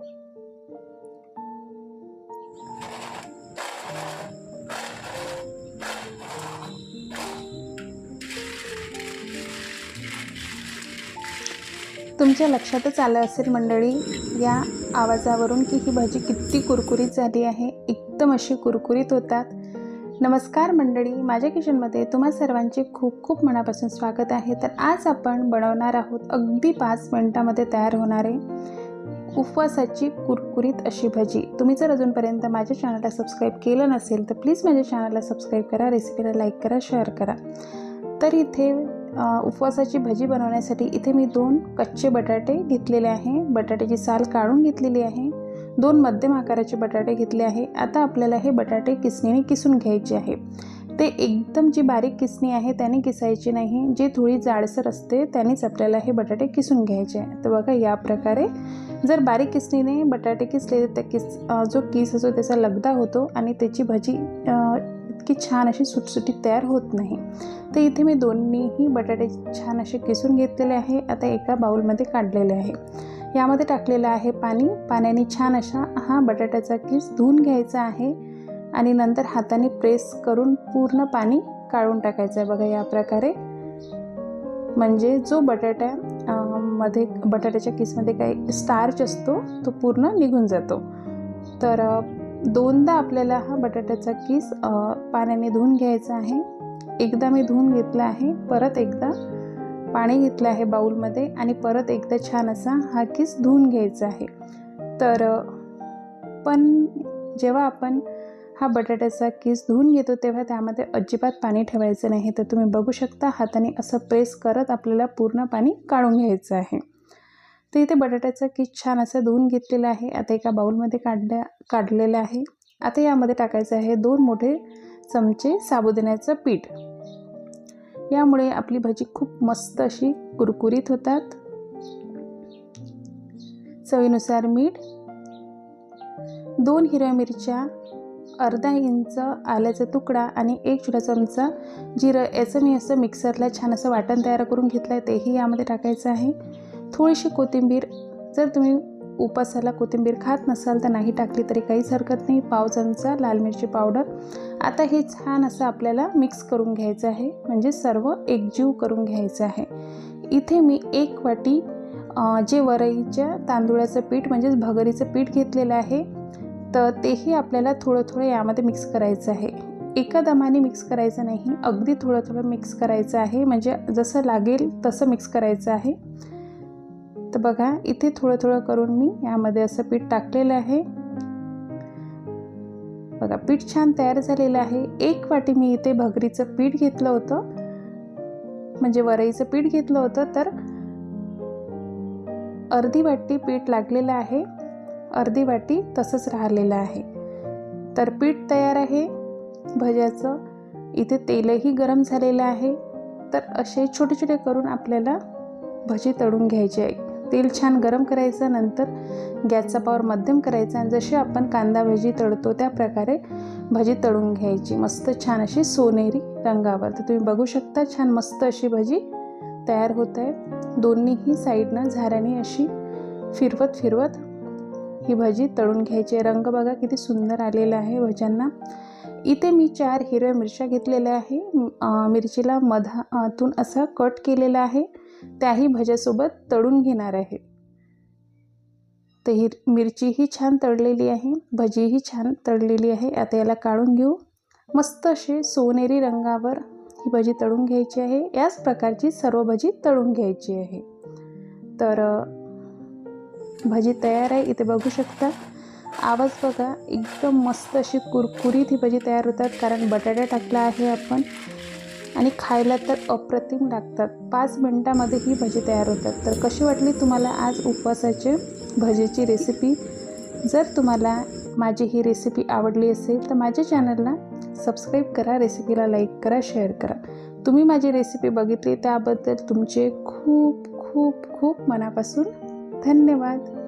तुमच्या लक्षातच आलं असेल मंडळी या आवाजावरून की ही भाजी किती कुरकुरीत झाली आहे. एकदम अशी कुरकुरीत होतात. नमस्कार मंडळी माझ्या किचनमध्ये तुम्हा सर्वांचे खूप खूप मनापासून स्वागत आहे. तर आज आपण बनवणार आहोत अगदी पाच मिनटामध्ये तयार होणारे उपवासाची कुरकुरीत अशी भजी. तुम्ही जर अजूनपर्यंत माझ्या चॅनलला सबस्क्राईब केलं नसेल तर प्लीज माझ्या चॅनलला सबस्क्राईब करा रेसिपीला लाईक करा शेअर करा. तर इथे उपवासाची भजी बनवण्यासाठी इथे मी दोन कच्चे बटाटे घेतलेले आहे. बटाट्याची साल काढून घेतलेली आहे. दोन मध्यम आकाराचे बटाटे घेतले आहे. आता आपल्याला हे बटाटे किसणीने किसून घ्यायचे आहे. ते एकदम जी बारीक किसणी आहे त्याने किसायची नाही. जी थोडी जाडसर असते त्यानेच आपल्याला हे बटाटे किसून घ्यायचे आहे तर बघा या प्रकारे जर बारीक किसणीने बटाटे किसले तर किस जो किस असतो त्याचा लगदा होतो आणि त्याची भजी इतकी छान अशी सुटसुटीत तयार होत नाही. तर इथे मी दोन्हीही बटाटे छान असे किसून घेतलेले आहे. आता एका बाउलमध्ये काढलेले आहे. यामध्ये टाकलेलं आहे पाणी. पाण्याने छान अशा हा बटाट्याचा किस धुवून घ्यायचा आहे. आणि नंतर हाताने प्रेस करून पूर्ण पाणी काढून टाकायचं. आहे बघा या प्रकारे. म्हणजे जो बटाट्या मध्ये बटाट्याच्या किसमध्ये काही स्टार्च असतो तो पूर्ण निघून जातो. तर दोनदा आपल्याला हा बटाट्याचा किस पाण्याने धुवून घ्यायचा आहे. एकदा मी धुवून घेतला आहे परत एकदा पाणी घेतलं आहे बाऊलमध्ये आणि परत एकदा छान असा हा किस धुवून घ्यायचा आहे. तर पण जेव्हा आपण हा बटाट्याचा केस धुवून घेतो तेव्हा त्यामध्ये अजिबात पाणी ठेवायचं नाही. तर तुम्ही बघू शकता हाताने असं प्रेस करत आपल्याला पूर्ण पाणी काढून घ्यायचं आहे. तर इथे बटाट्याचा केस छान असं धुवून घेतलेला आहे. आता एका बाऊलमध्ये काढल्या काढलेलं आहे. आता यामध्ये टाकायचं आहे दोन मोठे चमचे साबुदाण्याचं पीठ. यामुळे आपली भजी खूप मस्त अशी कुरकुरीत होतात. चवीनुसार मीठ दोन हिरव्या मिरच्या अर्धा इंच आल्याचा तुकडा आणि एक छोटा चमचा जिरं याचं मी असं मिक्सरला छान असं वाटण तयार करून घेतलं आहे तेही यामध्ये टाकायचं आहे. थोडीशी कोथिंबीर जर तुम्ही उपासाला कोथिंबीर खात नसाल तर नाही टाकली तरी काहीच हरकत नाही. पाव चमचा लाल मिरची पावडर. आता हे छान असं आपल्याला मिक्स करून घ्यायचं आहे म्हणजे सर्व एकजीव करून घ्यायचं आहे. इथे मी एक वाटी जे वरईच्या तांदूळाचं पीठ म्हणजेच भगरीचं पीठ घेतलेलं आहे. तर तेही आपल्याला थोडं थोडं यामध्ये मिक्स करायचं आहे. एका दमाने मिक्स करायचं नाही. अगदी थोडं थोडं मिक्स करायचं आहे. म्हणजे जसं लागेल तसं मिक्स करायचं आहे. तर बघा इथे थोडं थोडं करून मी यामध्ये असं पीठ टाकलेलं आहे. बघा पीठ छान तयार झालेलं आहे. एक वाटी मी इथे भगरीचं पीठ घेतलं होतं. म्हणजे वरईचं पीठ घेतलं होतं. तर अर्धी वाटी पीठ लागलेलं आहे. अर्धी वाटी तसंच राहिलेलं आहे. तर पीठ तयार आहे. भज्याचं इथे तेलही गरम झालेलं आहे. तर असे छोटे छोटे करून आपल्याला भजी तळून घ्यायचे आहे. तेल छान गरम करायचं नंतर गॅसचा पावर मध्यम करायचा आणि जशी आपण कांदा भजी तळतो त्या प्रकारे भजी तळून घ्यायची. मस्त छान अशी सोनेरी रंगावर. तर तुम्ही बघू शकता छान मस्त अशी भजी तयार होत आहे. दोन्हीही साईडनं झाऱ्याने अशी फिरवत फिरवत ही भजी तळून घ्यायची. आहे रंग बघा किती सुंदर आलेला आहे भज्यांना. इथे मी चार हिरव्या मिरच्या घेतलेल्या आहे. मिरचीला मधातून असा कट केलेला आहे. त्याही भज्यासोबत तळून घेणार आहे. तर ही मिरचीही छान तळलेली आहे. भजीही छान तळलेली आहे. आता याला काढून घेऊ. मस्त अशी सोनेरी रंगावर ही भजी तळून घ्यायची आहे. याच प्रकारची सर्व भजी तळून घ्यायची आहे. तर भजी तयार आहे इथे बघू शकता. आवाज बघा एकदम मस्त अशी कुरकुरीत ही भजी तयार होतात कारण बटाटा टाकला आहे आपण. आणि खायला तर अप्रतिम लागतात. पाच मिनटामध्ये ही भजी तयार होतात. तर कशी वाटली तुम्हाला आज उपवासाचे भजीची रेसिपी जर तुम्हाला माझी ही रेसिपी आवडली असेल तर माझ्या चॅनलला सबस्क्राईब करा रेसिपीला लाईक करा शेअर करा. तुम्ही माझी रेसिपी बघितली त्याबद्दल तुमचे खूप खूप खूप मनापासून धन्यवाद.